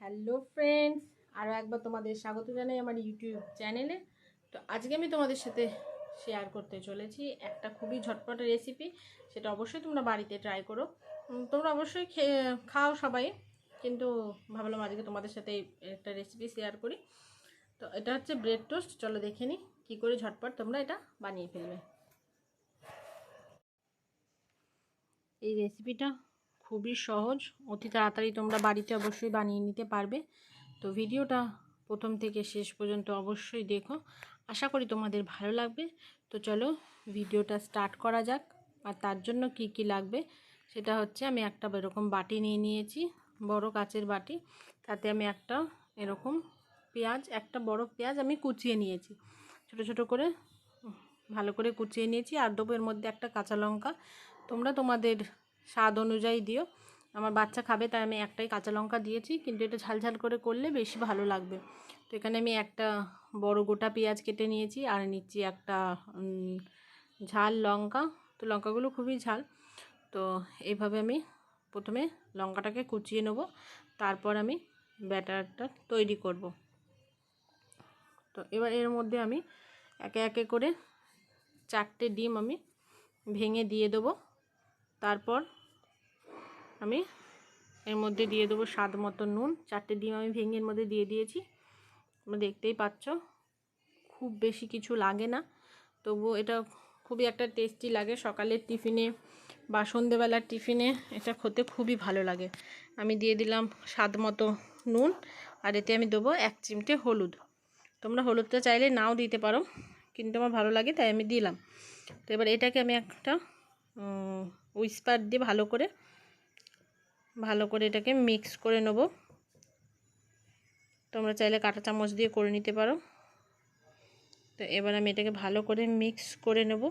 Hello friends আরও একবার তোমাদের স্বাগত জানাই আমার ইউটিউব চ্যানেলে। তো আজকে আমি তোমাদের সাথে শেয়ার করতে চলেছি একটা খুবই ঝটপট রেসিপি সেটা অবশ্যই তোমরা বাড়িতে ট্রাই করো। তোমরা অবশ্যই খাও সবাই, কিন্তু ভাবলাম আজকে তোমাদের সাথে একটা রেসিপি শেয়ার করি। তো এটা হচ্ছে ব্রেড টোস্ট চলো দেখে নিই কী করে ঝটপট তোমরা এটা বানিয়ে ফেলবে। এই রেসিপিটা খুবই সহজ। অতি তাড়াতাড়ি তোমরা বাড়িতে অবশ্যই বানিয়ে নিতে পারবে। তো ভিডিওটা প্রথম থেকে শেষ পর্যন্ত অবশ্যই দেখো। আশা করি তোমাদের ভালো লাগবে। তো চলো ভিডিওটা স্টার্ট করা যাক। আর তার জন্য কি কি লাগবে সেটা হচ্ছে আমি একটা এরকম বাটি নিয়ে নিয়েছি, বড় কাচের বাটি। তাতে আমি একটা এরকম পেঁয়াজ, একটা বড় পেঁয়াজ আমি কুচিয়ে নিয়েছি। ছোট ছোট করে ভালো করে কুচিয়ে নিয়েছি। আর দেবো মধ্যে একটা কাঁচা লঙ্কা। তোমরা তোমাদের স্বাদ অনুযায়ী দিও। আমার বাচ্চা খাবে, তাই আমি একটাই কাঁচা লঙ্কা দিয়েছি, কিন্তু এটা ঝাল ঝাল করে করলে বেশি ভালো লাগবে। তো এখানে আমি একটা বড় গোটা পেঁয়াজ কেটে নিয়েছি, আর নিচ্ছি একটা ঝাল লঙ্কা। তো লঙ্কাগুলো খুবই ঝাল। তো এইভাবে আমি প্রথমে লঙ্কাটাকে কুচিয়ে নেব, তারপর আমি ব্যাটারটা তৈরি করব। তো এবার এর মধ্যে আমি একে একে করে চারটে ডিম আমি ভেঙে দিয়ে দেবো। তারপর আমি এর মধ্যে দিয়ে দেবো স্বাদ মতো নুন। চারটে ডিম আমি ভেঙে মধ্যে দিয়ে দিয়েছি। তোমরা দেখতেই পাচ্ছ, খুব বেশি কিছু লাগে না। তবুও এটা খুবই একটা টেস্টি লাগে। সকালের টিফিনে বা সন্ধেবেলার টিফিনে এটা খেতে খুবই ভালো লাগে। আমি দিয়ে দিলাম স্বাদ মতো নুন আর এতে আমি দেবো এক চিমটে হলুদ। তোমরা হলুদটা চাইলে নাও দিতে পারো, কিন্তু আমার ভালো লাগে তাই আমি দিলাম। তো এবার এটাকে আমি একটা উইস্পার দিয়ে ভালো করে ভালো করে এটাকে মিক্স করে নেব। তোমরা চাইলে কাঁটা চামচ দিয়ে করে নিতে পারো। তো এবার আমি এটাকে ভালো করে মিক্স করে নেব।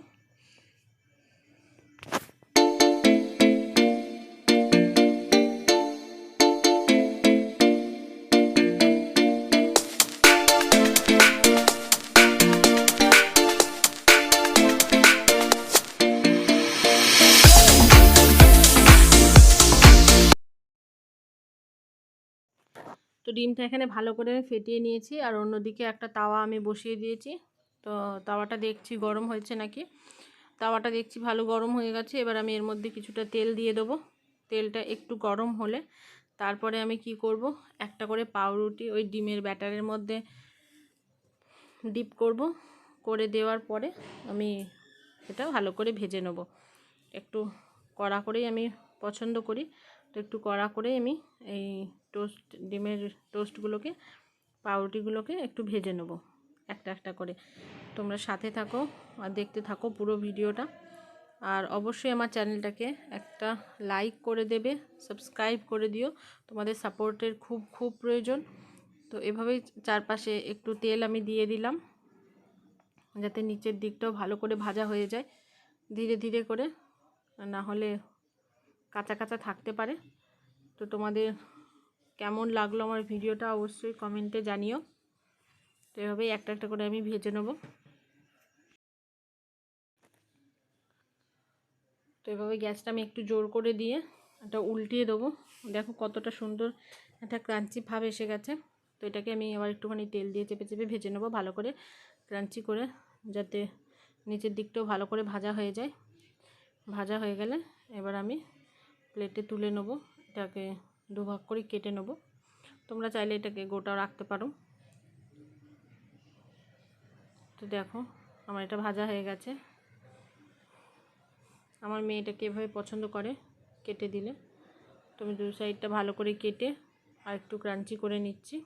তো ডিমটা এখানে ভালো করে আমি ফেটিয়ে নিয়েছি আর অন্যদিকে একটা তাওয়া আমি বসিয়ে দিয়েছি। তো তাওয়াটা দেখছি গরম হয়েছে নাকি? তাওয়াটা দেখছি ভালো গরম হয়ে গেছে। এবার আমি এর মধ্যে কিছুটা তেল দিয়ে দেবো। তেলটা একটু গরম হলে তারপরে আমি কি করব? একটা করে পাউরুটি ওই ডিমের ব্যাটারের মধ্যে ডিপ করব। করে দেওয়ার পরে আমি এটা ভালো করে ভেজে নেব। একটু কড়া করেই আমি পছন্দ করি। তো একটু কড়া করেই আমি এই টোস্ট ডিমের টোস্টগুলোকে পাউরুটিগুলোকে একটু ভেজে নেব, একটা একটা করে। তোমরা সাথে থাকো আর দেখতে থাকো পুরো ভিডিওটা। আর অবশ্যই আমার চ্যানেলটাকে একটা লাইক করে দেবে সাবস্ক্রাইব করে দিও। তোমাদের সাপোর্টের খুব খুব প্রয়োজন। তো এভাবেই চারপাশে একটু তেল আমি দিয়ে দিলাম, যাতে নিচের দিকটাও ভালো করে ভাজা হয়ে যায়, ধীরে ধীরে করে। না হলে কাঁচা কাঁচা থাকতে পারে। তো তোমাদের কেমন লাগল আমার ভিডিওটা অবশ্যই কমেন্টে জানিও। তো এভাবেই একটা একটা করে আমি ভেজে নেব। তো এভাবে গ্যাসটা আমি একটু জোর করে দিয়ে এটা উল্টিয়ে দেবো। দেখো কতটা সুন্দর একটা ক্রাঞ্চি ভাব এসে গেছে। তো এটাকে আমি আবার একটুখানি তেল দিয়ে চেপে চেপে ভেজে নেব ভালো করে ক্রাঞ্চি করে, যাতে নিচের দিকটাও ভালো করে ভাজা হয়ে যায়। ভাজা হয়ে গেলে এবার আমি প্লেটে তুলে নেব। এটাকে দুভাগ করে কেটে নেব। তোমরা চাইলে এটাকে গোটাও রাখতে পারো। তো দেখো, আমার এটা ভাজা হয়ে গেছে। আমার মেয়েটাকে এভাবে পছন্দ করে কেটে দিলে। তো আমি দু সাইডটা ভালো করে কেটে আর একটু ক্রাঞ্চি করে নিচ্ছি।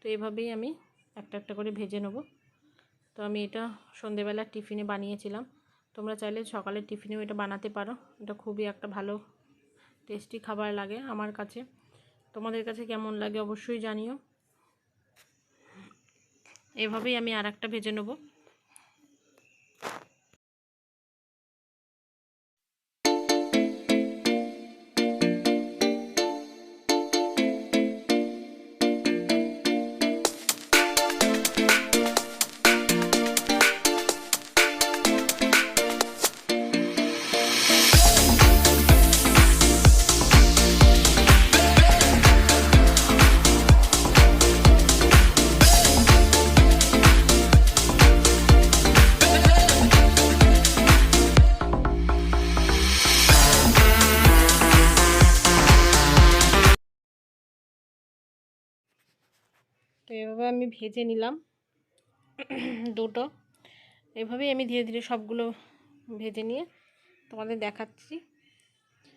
তো এভাবেই আমি একটা একটা করে ভেজে নেব। তো আমি এটা সন্ধেবেলা টিফিনে বানিয়েছিলাম। তোমরা চাইলে সকালের টিফিনেও এটা বানাতে পারো। এটা খুবই একটা ভালো টেস্টি খাবার লাগে আমার কাছে। তোমাদের কাছে কেমন লাগে অবশ্যই জানিও। এভাবেই আমি আর একটা ভেজে নেব। এভাবে আমি ভেজে নিলাম দুটো। এভাবেই আমি ধীরে ধীরে সবগুলো ভেজে নিয়ে তোমাদের দেখাচ্ছি।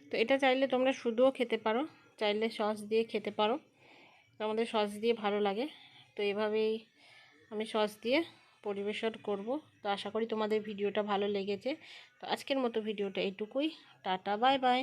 তো এটা চাইলে তোমরা শুধুও খেতে পারো, চাইলে সস দিয়ে খেতে পারো। তো আমাদের সস দিয়ে ভালো লাগে। তো এভাবেই আমি সস দিয়ে পরিবেশন করব। তো আশা করি তোমাদের ভিডিওটা ভালো লেগেছে। তো আজকের মতো ভিডিওটা এইটুকুই টাটা, বাই বাই।